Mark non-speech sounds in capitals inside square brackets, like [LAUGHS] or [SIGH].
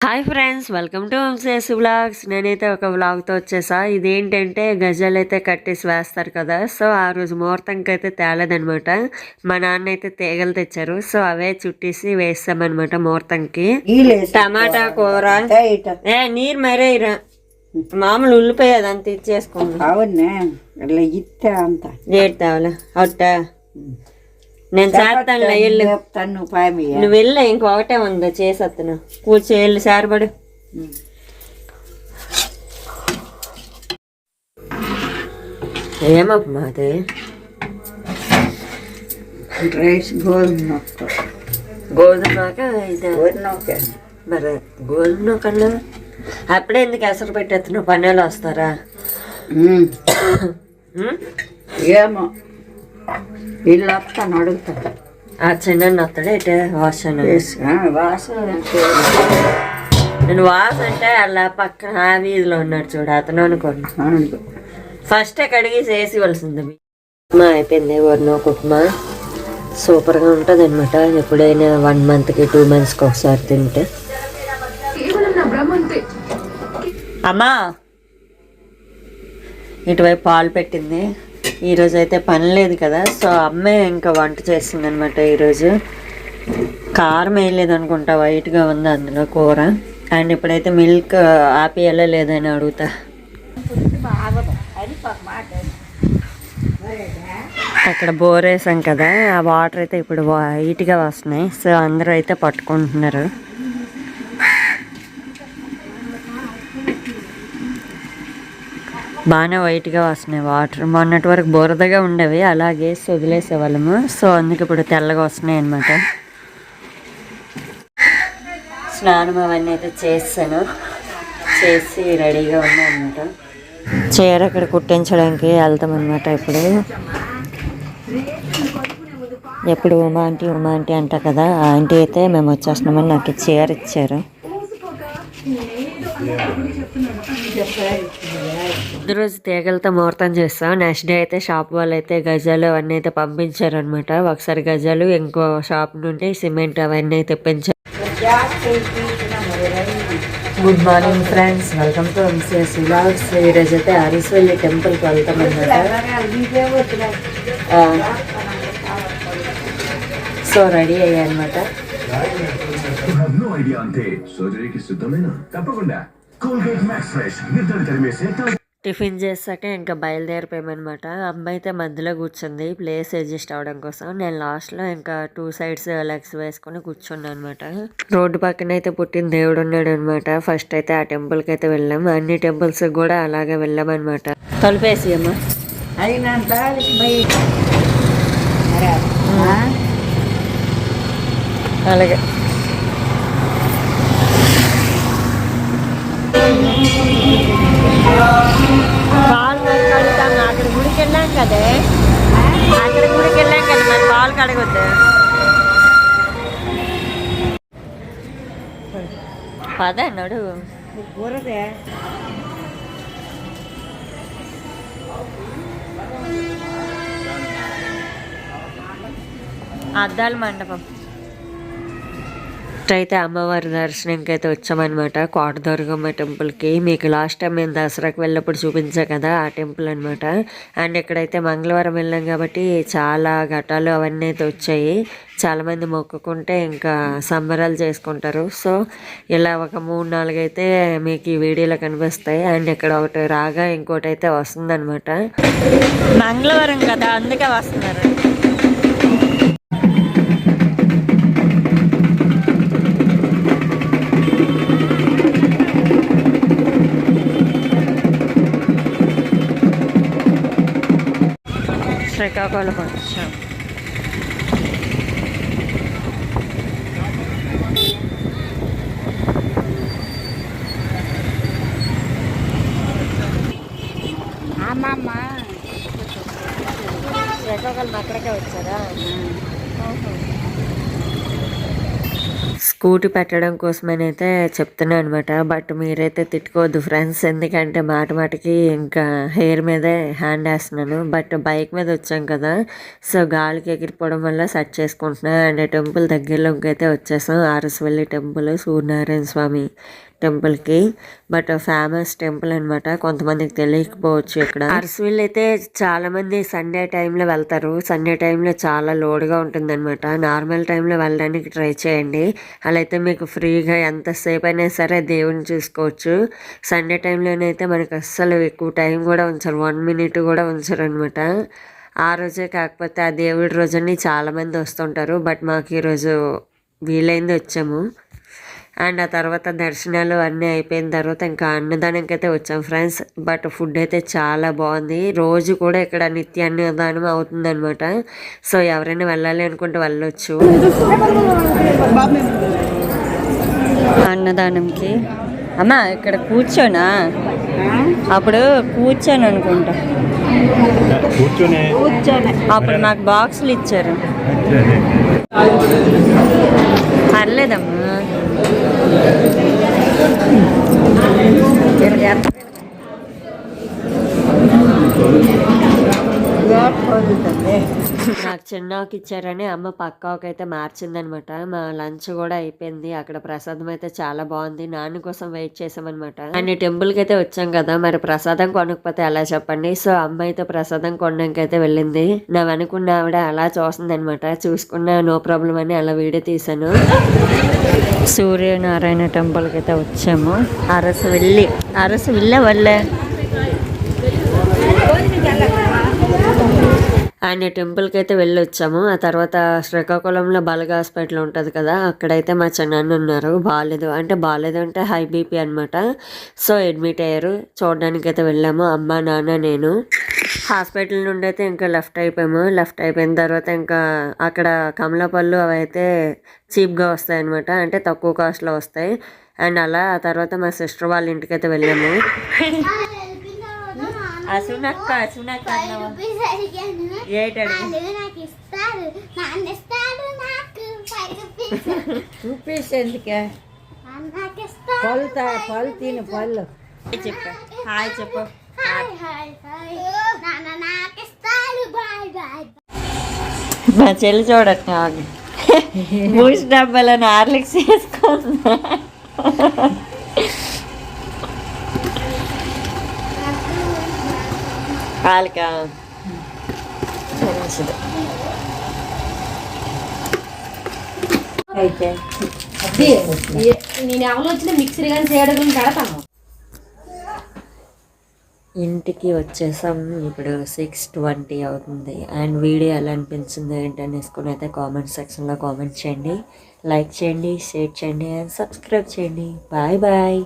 Hi friends welcome to Vamshi's vlogs. నేనైతే ఒక వ్లాగ్తో వచ్చేసా. ఇదేంటంటే గజాలు అయితే కట్టేసి వేస్తారు కదా సో ఆ రోజు ముహూర్తంకి అయితే తేలేదనమాట మా నాన్న అయితే తీగలు తెచ్చారు సో అవే చుట్టేసి వేస్తామన్నమాట ముహూర్తంకి. టమాటా కూర. ఏ నీరు మరే ఇరా మామూలు ఉల్లిపాయ అదంతా ఇచ్చేసుకోండి. అవునే ఇత్తే అంత. ఏడు తేవాలి? నేను చేస్తాను తన్ను పామి నువ్వు వెళ్ళా ఇంకొకటే ఉంది చేసేస్తాను కూర్చో వెళ్ళి సారపడు ఏమమ్మా అది రైస్ గోధుమ గోధుమక ఇది. మరి గోధుమ కన్నా అప్పుడే ఎందుకు ఎసరు పెట్టేస్తున్నావు పన్నెలు వస్తారా? ఏమో. వీళ్ళు వస్తాను అడుగుతాను ఆ చిన్న వస్తాడు ఇటే వాసన. వాసన నేను వాస అంటే అలా పక్కన ఆ వీధిలో ఉన్నాడు చూడు అతను అనుకోండి ఫస్ట్ కడిగి వేసివలసింది ఉప్మా అయిపోయింది వర్ణ ఒక ఉప్మా సూపర్గా ఉంటుంది అనమాట ఎప్పుడైనా వన్ మంత్కి టూ మంత్స్కి ఒకసారి తింటే. అమ్మా! ఇటువైపు పాలు పెట్టింది. ఈరోజు అయితే పని లేదు కదా సో అమ్మే ఇంకా వంట చేస్తుంది అనమాట ఈరోజు. కారం వేయలేదు అనుకుంటా వైట్గా ఉంది అందులో కూర. అండ్ ఇప్పుడైతే మిల్క్ ఆపేయాలా లేదని అడుగుతా. అక్కడ బోర్ వేసాం కదా ఆ వాటర్ అయితే ఇప్పుడు వైట్గా వస్తున్నాయి సో అందరూ అయితే పట్టుకుంటున్నారు. బాగానే వైట్గా వస్తున్నాయి వాటర్. మొన్నటి వరకు బురదగా ఉండేవి అలాగే వదిలేసేవాళ్ళము. సో అందుకు ఇప్పుడు తెల్లగా వస్తున్నాయి అనమాట స్నానం అవన్నీ అయితే చేసాను చేసి రెడీగా ఉన్నాను అనమాట చీర అక్కడ కుట్టించడానికి వెళ్తాం అనమాట ఇప్పుడు. ఎప్పుడు ఉమా ఆంటీ ఉమా ఆంటీ అంట కదా ఆ ఆంటీ అయితే మేము వచ్చేస్తున్నామని నాకు చీర ఇచ్చారు. ముందు రోజు తీగలతో ముహూర్తం చేస్తాం. నెక్స్ట్ డే అయితే షాప్ వాళ్ళు అయితే గజాలు అవన్నీ అయితే పంపించారనమాట ఒకసారి గజాలు ఇంకో షాప్ నుండి సిమెంట్ అవన్నీ తెప్పించారు good morning friends welcome to MCS vlogs ఈరోజు అయితే అరిసవల్లి టెంపుల్కి వెళ్తాం అనమాట సో రెడీ అయ్యా అనమాట ఐడియా అంతే సర్జరీకి సిద్ధమేనా? తప్పకుండా. Colgate Max Fresh. నిద్ర తరిమేసే టిఫిన్ చేశాక ఇంకా బయలుదేరిపోయామన్నమాట. అమ్మాయి అయితే మధ్యలో కూర్చుంది. ప్లేస్ అడ్జస్ట్ అవ్వడం కోసం నేను లాస్ట్లో ఇంకా టూ సైడ్స్ లెగ్స్ వేసుకొని కూర్చున్నాను అనమాట రోడ్డు పక్కన అయితే పుట్టిన దేవుడు ఉన్నాడు అనమాట ఫస్ట్ అయితే ఆ టెంపుల్కి అయితే వెళ్ళాం. అన్ని టెంపుల్స్ కూడా అలాగే వెళ్ళాం అనమాట తలుపేసి అమ్మా. అయినంత అలాగే. కదే అక్కడ గుడికి వెళ్ళాం కదా మరి పాలు కడగొద్దు. పద నడు. అద్దాల మండపం. అయితే అమ్మవారి దర్శనంకి అయితే వచ్చామన్నమాట. కోటదుర్గమ్మ టెంపుల్కి. మీకు లాస్ట్ టైం మేము దసరాకి వెళ్ళినప్పుడు చూపించా కదా ఆ టెంపుల్ అనమాట అండ్ ఇక్కడైతే మంగళవారం వెళ్ళాం కాబట్టి చాలా ఘటాలు అవన్నీ అయితే వచ్చాయి. చాలామంది మొక్కుకుంటే ఇంకా సంబరాలు చేసుకుంటారు. సో ఇలా ఒక మూడు నాలుగు అయితే మీకు ఈ వీడియోలో కనిపిస్తాయి. అండ్ ఇక్కడ ఒకటి రాగా ఇంకోటి అయితే వస్తుందన్నమాట. మంగళవారం కదా అందుకే వస్తున్నారు. శ్రీకాకుళం వచ్చాం. అమ్మమ్మ. శ్రీకాకుళం అక్కడికే వచ్చారా? స్కూటీ పెట్టడం కోసమనైతే చెప్తున్నాను అనమాట బట్ మీరైతే తిట్టుకోవద్దు ఫ్రెండ్స్. ఎందుకంటే మాట మాటకి ఇంకా హెయిర్ మీదే హ్యాండ్ వేస్తున్నాను. బట్ బైక్ మీద వచ్చాం కదా. సో గాలికి ఎగిరిపోవడం వల్ల సెట్ చేసుకుంటున్నాను అండ్ టెంపుల్ దగ్గరలోకి అయితే వచ్చేసాం. ఆరసవల్లి టెంపుల్ సూర్యనారాయణ స్వామి టెంపుల్కి. బట్ ఫేమస్ టెంపుల్ అనమాట కొంతమందికి తెలియకపోవచ్చు ఇక్కడ. అరసవిల్ అయితే చాలామంది సండే టైంలో వెళ్తారు. సండే టైంలో చాలా లోడ్గా ఉంటుంది అనమాట నార్మల్ టైంలో వెళ్ళడానికి ట్రై చేయండి. అలా అయితే మీకు ఫ్రీగా ఎంతసేపు అయినా సరే దేవుని చూసుకోవచ్చు. సండే టైంలోనైతే మనకు అస్సలు ఎక్కువ టైం కూడా ఉంచరు. వన్ మినిట్ కూడా ఉంచరు అనమాట ఆ రోజే కాకపోతే ఆ దేవుడి రోజుని చాలామంది వస్తుంటారు. బట్ మాకు ఈరోజు వీలైంది వచ్చాము. అండ్ ఆ తర్వాత దర్శనాలు అన్నీ అయిపోయిన తర్వాత ఇంకా అన్నదానంకి అయితే వచ్చాం ఫ్రెండ్స్. బట్ ఫుడ్ అయితే చాలా బాగుంది. రోజు కూడా ఇక్కడ నిత్య అన్నదానం అవుతుందన్నమాట. సో ఎవరైనా వెళ్ళాలి అనుకుంటే వెళ్ళొచ్చు. అన్నదానంకి. అమ్మ ఇక్కడ కూర్చోనా? అప్పుడు కూర్చోను అనుకుంటా. కూర్చొని. అప్పుడు నాకు బాక్సులు ఇచ్చారు. నాకు చిన్నకి ఇచ్చారని అమ్మ పక్కాకి అయితే మార్చిందనమాట. మా లంచ్ కూడా అయిపోయింది. అక్కడ ప్రసాదం అయితే చాలా బాగుంది. నాన్న కోసం వెయిట్ చేసామన్నమాట అండ్ టెంపుల్కి అయితే వచ్చాం కదా. మరి ప్రసాదం కొనకపోతే ఎలా చెప్పండి? సో అమ్మ అయితే ప్రసాదం కొనడానికి అయితే వెళ్ళింది. నా వెనుకున్న ఆవిడ అలా చూస్తుంది అనమాట చూసుకున్న నో ప్రాబ్లం అని అలా వీడియో తీసాను సూర్యనారాయణ టెంపుల్కి అయితే వచ్చాము. అరసు వెళ్ళి అరసు వెళ్ళే వాళ్ళే అండ్ టెంపుల్కి అయితే వెళ్ళి వచ్చాము ఆ తర్వాత శ్రీకాకుళంలో బలగ హాస్పిటల్ ఉంటుంది కదా అక్కడైతే మా చిన్నాన్న ఉన్నారు. బాగాలేదు అంటే బాగాలేదు అంటే హై బీపీ అనమాట సో అడ్మిట్ అయ్యారు. చూడడానికి అయితే వెళ్ళాము. అమ్మ నాన్న నేను. హాస్పిటల్ నుండి అయితే ఇంకా లెఫ్ట్ అయిపోయాము. లెఫ్ట్ అయిపోయిన తర్వాత ఇంకా అక్కడ కమలపళ్ళు అవి అయితే చీప్గా వస్తాయి అనమాట అంటే తక్కువ కాస్ట్లో వస్తాయి. అండ్ అలా ఆ తర్వాత మా సిస్టర్ వాళ్ళ ఇంటికి అయితే వెళ్ళాము అసునక్క అసునక్క అన్నావా ఏటడు నాకు ఇస్తారు నాన్న ఇస్తాడు నాకు ఫైవ్ రూపీస్ చూపేసి ఎందుకే పళ్ళు పళ్ళు తిని పళ్ళు చెప్పు. హాయ్ చెప్పు. మా చెల్లి చూడట్టు [LAUGHS] బూస్ట్ డబ్బాలను హార్లిక్స్ వాళ్ళకా అయితే నేను ఎవరు వచ్చిన మిక్సర్ కానీ చేయడం పెడతాను ఇంటికి వచ్చేసాం. ఇప్పుడు సిక్స్ ట్వంటీ అవుతుంది. అండ్ వీడియో ఎలా అనిపించింది ఏంటనేసుకుని అయితే కామెంట్ సెక్షన్లో కామెంట్ చేయండి. లైక్ చేయండి షేర్ చేయండి అండ్ సబ్స్క్రైబ్ చేయండి. Bye bye